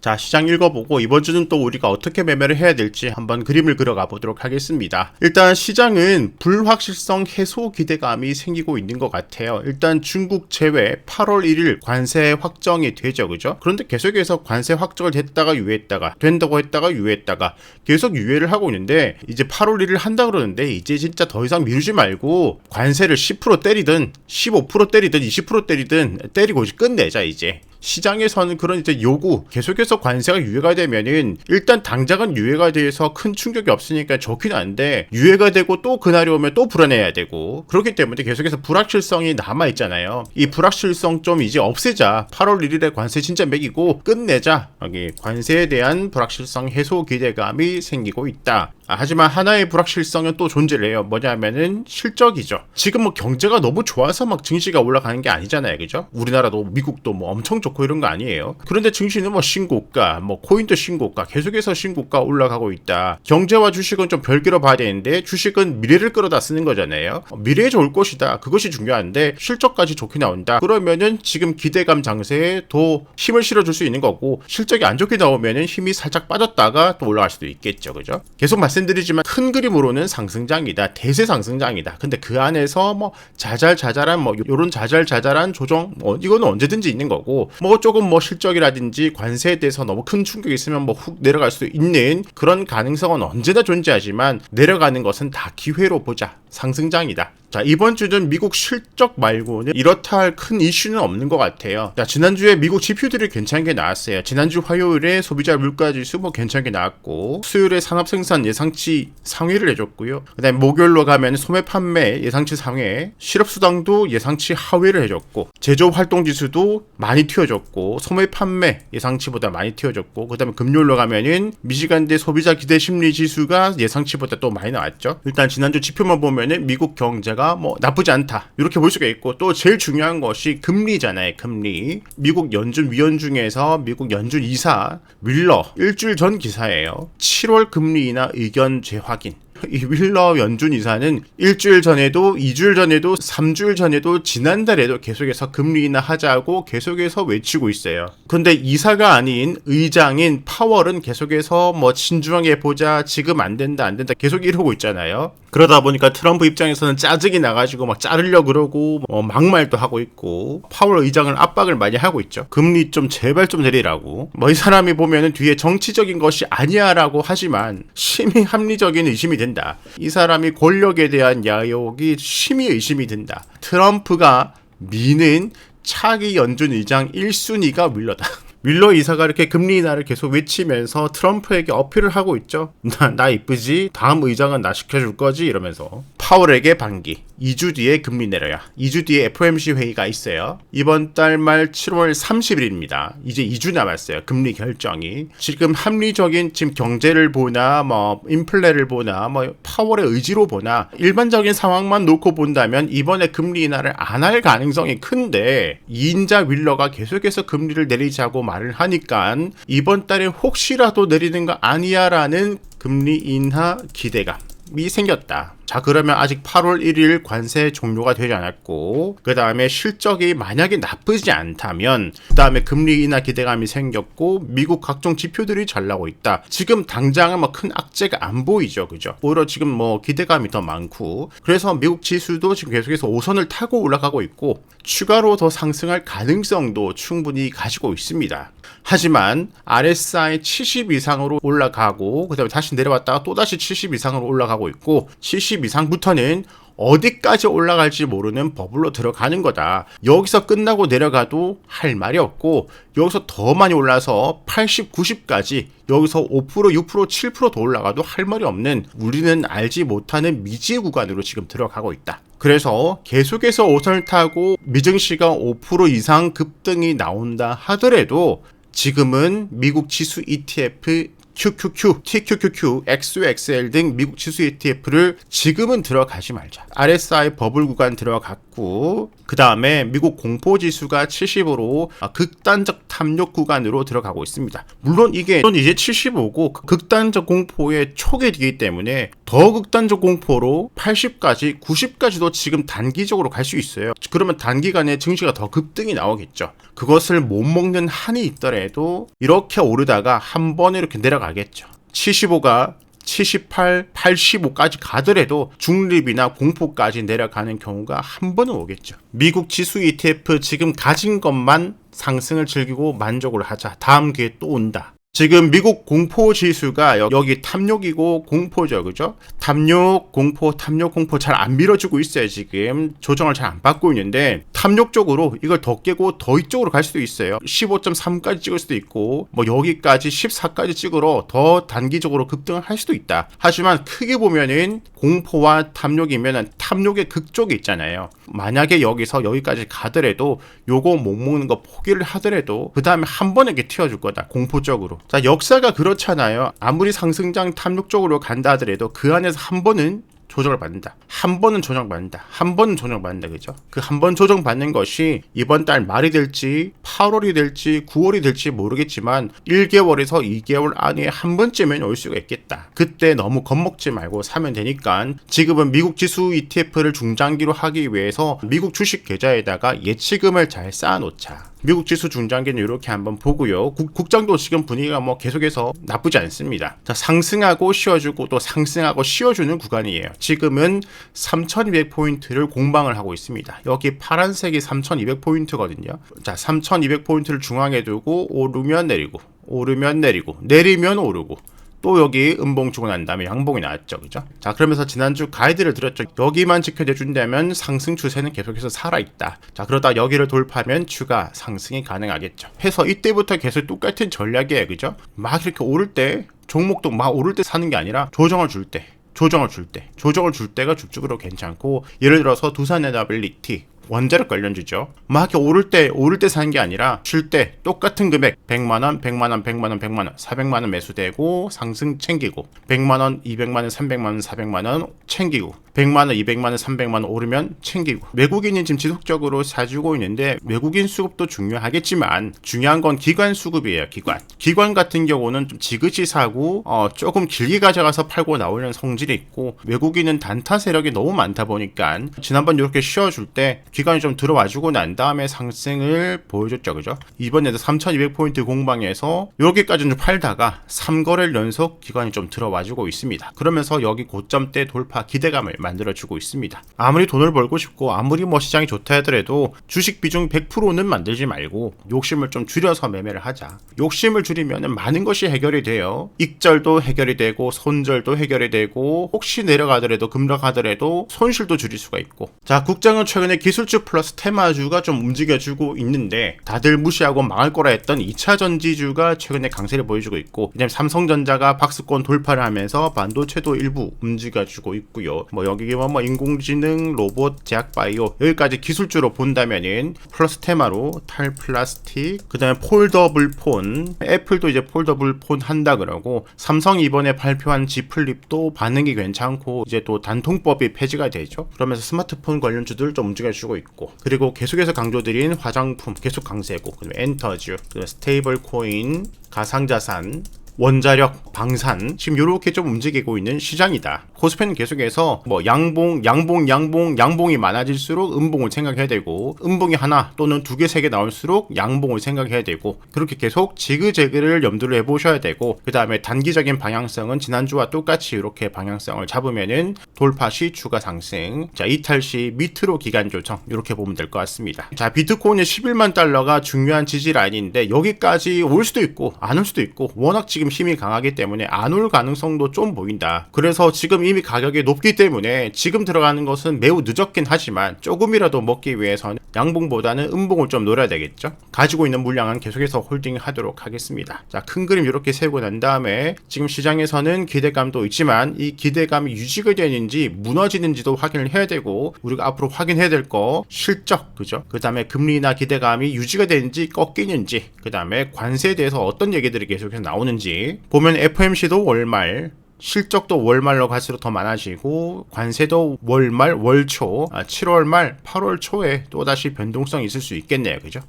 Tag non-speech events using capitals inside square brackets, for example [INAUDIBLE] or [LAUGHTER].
자, 시장 읽어보고 이번 주는 또 우리가 어떻게 매매를 해야 될지 한번 그림을 그려가 보도록 하겠습니다. 일단 시장은 불확실성 해소 기대감이 생기고 있는 것 같아요. 일단 중국 제외 8월 1일 관세 확정이 되죠, 그죠? 그런데 계속해서 관세 확정을 됐다가 유예했다가 된다고 했다가 유예했다가 계속 유예를 하고 있는데 이제 8월 1일 한다 그러는데 이제 진짜 더 이상 미루지 말고 관세를 10% 때리든 15% 때리든 20% 때리든 때리고 이제 끝내자 이제. 시장에서는 그런 이제 요구 계속해서 관세가 유예가 되면은 일단 당장은 유예가 돼서 큰 충격이 없으니까 좋긴 한데 유예가 되고 또 그날이 오면 또 불안해야 되고 그렇기 때문에 계속해서 불확실성이 남아 있잖아요. 이 불확실성 좀 이제 없애자. 8월 1일에 관세 진짜 매기고 끝내자. 여기 관세에 대한 불확실성 해소 기대감이 생기고 있다. 아, 하지만 하나의 불확실성은 또 존재를 해요. 뭐냐면은 실적이죠. 지금 뭐 경제가 너무 좋아서 막 증시가 올라가는 게 아니잖아요. 그죠? 우리나라도 미국도 뭐 엄청 좋고 이런 거 아니에요. 그런데 증시는 뭐 신고가, 뭐 코인도 신고가, 계속해서 신고가 올라가고 있다. 경제와 주식은 좀 별개로 봐야 되는데 주식은 미래를 끌어다 쓰는 거잖아요. 미래에 좋을 것이다. 그것이 중요한데 실적까지 좋게 나온다. 그러면은 지금 기대감 장세에 더 힘을 실어줄 수 있는 거고 실적이 안 좋게 나오면은 힘이 살짝 빠졌다가 또 올라갈 수도 있겠죠. 그죠? 계속 말씀 드리지만 큰 그림으로는 상승장이다. 대세 상승장이다. 근데 그 안에서 뭐 자잘자잘한 뭐 요런 자잘자잘한 조정 뭐 이거는 언제든지 있는 거고 뭐 조금 뭐 실적이라든지 관세에 대해서 너무 큰 충격이 있으면 뭐 훅 내려갈 수도 있는 그런 가능성은 언제나 존재하지만 내려가는 것은 다 기회로 보자. 상승장이다. 자, 이번 주는 미국 실적 말고는 이렇다 할 큰 이슈는 없는 것 같아요. 자, 지난주에 미국 지표들이 괜찮게 나왔어요. 지난주 화요일에 소비자 물가지수 뭐 괜찮게 나왔고, 수요일에 산업생산 예상치 상회를 해줬고요. 그 다음에 목요일로 가면 소매 판매 예상치 상회, 실업수당도 예상치 하회를 해줬고, 제조활동지수도 많이 튀어줬고, 소매 판매 예상치보다 많이 튀어줬고, 그 다음에 금요일로 가면은 미시간대 소비자 기대 심리 지수가 예상치보다 또 많이 나왔죠. 일단 지난주 지표만 보면은 미국 경제가 뭐 나쁘지 않다. 이렇게 볼 수가 있고, 또 제일 중요한 것이 금리잖아요, 금리. 미국 연준 위원 중에서 미국 연준 이사 윌러 일주일 전 기사예요. 7월 금리 인하 의견 재확인. 이 윌러 연준 이사는 일주일 전에도, 2주일 전에도, 3주일 전에도, 지난달에도 계속해서 금리 인하 하자고 계속해서 외치고 있어요. 근데 이사가 아닌 의장인 파월은 계속해서 뭐 신중하게 보자, 지금 안 된다, 안 된다 계속 이러고 있잖아요. 그러다 보니까 트럼프 입장에서는 짜증이 나가지고 막 자르려 그러고 뭐 막말도 하고 있고 파월 의장은 압박을 많이 하고 있죠. 금리 좀 제발 좀 내리라고. 뭐 이 사람이 보면은 뒤에 정치적인 것이 아니야라고 하지만 심히 합리적인 의심이 된다. 이 사람이 권력에 대한 야욕이 심히 의심이 든다. 트럼프가 미는 차기 연준 의장 1순위가 윌러다. 윌러 [LAUGHS] 이사가 이렇게 금리 인하를 계속 외치면서 트럼프에게 어필을 하고 있죠. [LAUGHS] 나, 나 이쁘지? 다음 의장은 나 시켜줄 거지? 이러면서. 파월에게 반기. 2주 뒤에 금리 내려야. 2주 뒤에 FOMC 회의가 있어요. 이번 달 말 7월 30일입니다. 이제 2주 남았어요. 금리 결정이. 지금 합리적인 지금 경제를 보나 뭐 인플레를 보나 뭐 파월의 의지로 보나 일반적인 상황만 놓고 본다면 이번에 금리 인하를 안 할 가능성이 큰데 2인자 윌러가 계속해서 금리를 내리자고 말을 하니까 이번 달에 혹시라도 내리는 거 아니야라는 금리 인하 기대감이 생겼다. 자, 그러면 아직 8월 1일 관세 종료가 되지 않았고, 그 다음에 실적이 만약에 나쁘지 않다면, 그 다음에 금리 인하 기대감이 생겼고, 미국 각종 지표들이 잘 나오고 있다. 지금 당장은 뭐 큰 악재가 안 보이죠. 그죠? 오히려 지금 뭐 기대감이 더 많고, 그래서 미국 지수도 지금 계속해서 5선을 타고 올라가고 있고, 추가로 더 상승할 가능성도 충분히 가지고 있습니다. 하지만 RSI 70 이상으로 올라가고 그 다음에 다시 내려왔다가 또 다시 70 이상으로 올라가고 있고 70 이상부터는 어디까지 올라갈지 모르는 버블로 들어가는 거다. 여기서 끝나고 내려가도 할 말이 없고 여기서 더 많이 올라서 80, 90까지 여기서 5%, 6%, 7%더 올라가도 할 말이 없는 우리는 알지 못하는 미지 구간으로 지금 들어가고 있다. 그래서 계속해서 5선을 타고 미증시가 5% 이상 급등이 나온다 하더라도 지금은 미국 지수 ETF QQQ, TQQQ, XUXL 등 미국 지수 ETF를 지금은 들어가지 말자. RSI 버블 구간 들어갔고 그 다음에 미국 공포 지수가 70으로 극단적 탐욕 구간으로 들어가고 있습니다. 물론 이게 이제 75고 극단적 공포의 초기이기 때문에 더 극단적 공포로 80까지, 90까지도 지금 단기적으로 갈 수 있어요. 그러면 단기간에 증시가 더 급등이 나오겠죠. 그것을 못 먹는 한이 있더라도 이렇게 오르다가 한 번에 이렇게 내려가 겠죠. 75가 78, 85까지 가더라도 중립이나 공포까지 내려가는 경우가 한 번은 오겠죠. 미국 지수 ETF 지금 가진 것만 상승을 즐기고 만족을 하자. 다음 기회 또 온다. 지금 미국 공포 지수가 여- 여기 탐욕이고 공포죠, 그죠? 탐욕, 공포, 탐욕, 공포 잘 안 밀어주고 있어요, 지금. 조정을 잘 안 받고 있는데, 탐욕 쪽으로 이걸 더 깨고 더 이쪽으로 갈 수도 있어요. 15.3까지 찍을 수도 있고, 뭐 여기까지 14까지 찍으러 더 단기적으로 급등을 할 수도 있다. 하지만 크게 보면은 공포와 탐욕이면은 탐욕의 극쪽이 있잖아요. 만약에 여기서 여기까지 가더라도 요거 못 먹는 거 포기를 하더라도 그 다음에 한 번에 이렇게 튀어줄 거다. 공포 쪽으로. 자, 역사가 그렇잖아요. 아무리 상승장 탐욕 쪽으로 간다 하더라도 그 안에서 한 번은 조정을 받는다. 한 번은 조정받는다. 한 번은 조정받는다. 그죠? 그 한 번 조정받는 것이 이번 달 말이 될지 8월이 될지 9월이 될지 모르겠지만 1개월에서 2개월 안에 한 번쯤은 올 수가 있겠다. 그때 너무 겁먹지 말고 사면 되니까 지금은 미국 지수 ETF를 중장기로 하기 위해서 미국 주식 계좌에다가 예치금을 잘 쌓아놓자. 미국 지수 중장기는 이렇게 한번 보고요. 국, 장도 지금 분위기가 뭐 계속해서 나쁘지 않습니다. 자, 상승하고 쉬어주고 또 상승하고 쉬어주는 구간이에요. 지금은 3200포인트를 공방을 하고 있습니다. 여기 파란색이 3200포인트거든요. 자, 3200포인트를 중앙에 두고 오르면 내리고, 오르면 내리고, 내리면 오르고, 또 여기 음봉 주고 난 다음에 양봉이 나왔죠. 그죠? 자, 그러면서 지난주 가이드를 드렸죠. 여기만 지켜줘 준다면 상승 추세는 계속해서 살아있다. 자, 그러다 여기를 돌파하면 추가 상승이 가능하겠죠. 해서 이때부터 계속 똑같은 전략이에요. 그죠? 막 이렇게 오를 때, 종목도 막 오를 때 사는 게 아니라 조정을 줄 때, 조정을 줄 때, 조정을 줄 때가 쭉쭉으로 괜찮고, 예를 들어서 두산 에너빌리티, 원자력 관련주죠. 막 오를 때 오를 때 사는 게 아니라 쉴 때 똑같은 금액 100만 원, 100만 원, 100만 원, 100만 원, 400만 원 매수되고 상승 챙기고 100만 원, 200만 원, 300만 원, 400만 원 챙기고 100만 원, 200만 원, 300만 원 오르면 챙기고 외국인이 지금 지속적으로 사주고 있는데 외국인 수급도 중요하겠지만 중요한 건 기관 수급이에요. 기관. 기관 같은 경우는 좀 지그시 사고 어, 조금 길게 가져가서 팔고 나오는 성질이 있고 외국인은 단타 세력이 너무 많다 보니까 지난번 이렇게 쉬어줄 때 기관이 좀 들어와주고 난 다음에 상승을 보여줬죠. 그죠? 이번에도 3200포인트 공방에서 여기까지는 팔다가 3거래를 연속 기관이 좀 들어와주고 있습니다. 그러면서 여기 고점 대 돌파 기대감을 만들어주고 있습니다. 아무리 돈을 벌고 싶고 아무리 뭐 시장이 좋다 하더라도 주식 비중 100%는 만들지 말고 욕심을 좀 줄여서 매매를 하자. 욕심을 줄이면 많은 것이 해결이 돼요. 익절도 해결이 되고 손절도 해결이 되고 혹시 내려가더라도 급락하더라도 손실도 줄일 수가 있고 자 국장은 최근에 기술주 플러스 테마주가 좀 움직여주고 있는데 다들 무시하고 망할 거라 했던 2차 전지주가 최근에 강세를 보여주고 있고 왜냐면 삼성전자가 박스권 돌파를 하면서 반도체도 일부 움직여주고 있고요. 뭐 여기 뭐 인공지능, 로봇, 제약 바이오 여기까지 기술주로 본다면은 플러스 테마로 탈플라스틱, 그다음에 폴더블 폰, 애플도 이제 폴더블 폰 한다 그러고 삼성 이번에 발표한 G 플립도 반응이 괜찮고 이제 또 단통법이 폐지가 되죠. 그러면서 스마트폰 관련주들 좀 움직여주고 있고 그리고 계속해서 강조드린 화장품 계속 강세고 엔터즈, 그리고 스테이블 코인, 가상자산 원자력, 방산 지금 이렇게 좀 움직이고 있는 시장이다. 코스피는 계속해서 뭐 양봉, 양봉, 양봉, 양봉이 많아질수록 음봉을 생각해야 되고 음봉이 하나 또는 두 개, 세 개 나올수록 양봉을 생각해야 되고 그렇게 계속 지그재그를 염두를 해보셔야 되고 그 다음에 단기적인 방향성은 지난주와 똑같이 이렇게 방향성을 잡으면은 돌파 시 추가 상승, 자 이탈 시 밑으로 기간 조정 이렇게 보면 될 것 같습니다. 자 비트코인의 11만 달러가 중요한 지지 라인인데 여기까지 올 수도 있고 안 올 수도 있고 워낙 지금 힘이 강하기 때문에 안 올 가능성도 좀 보인다. 그래서 지금 이미 가격이 높기 때문에 지금 들어가는 것은 매우 늦었긴 하지만 조금이라도 먹기 위해서는 양봉보다는 음봉을 좀 노려야 되겠죠. 가지고 있는 물량은 계속해서 홀딩하도록 하겠습니다. 자, 큰 그림 이렇게 세고 난 다음에 지금 시장에서는 기대감도 있지만 이 기대감이 유지가 되는지 무너지는지도 확인을 해야 되고 우리가 앞으로 확인해야 될 거 실적 그죠? 그 다음에 금리나 기대감이 유지가 되는지 꺾이는지 그 다음에 관세에 대해서 어떤 얘기들이 계속해서 나오는지 보면 FMC도 월말 실적도 월말로 갈수록 더 많아지고 관세도 월말 월초 아, 7월 말 8월 초에 또다시 변동성이 있을 수 있겠네요. 그죠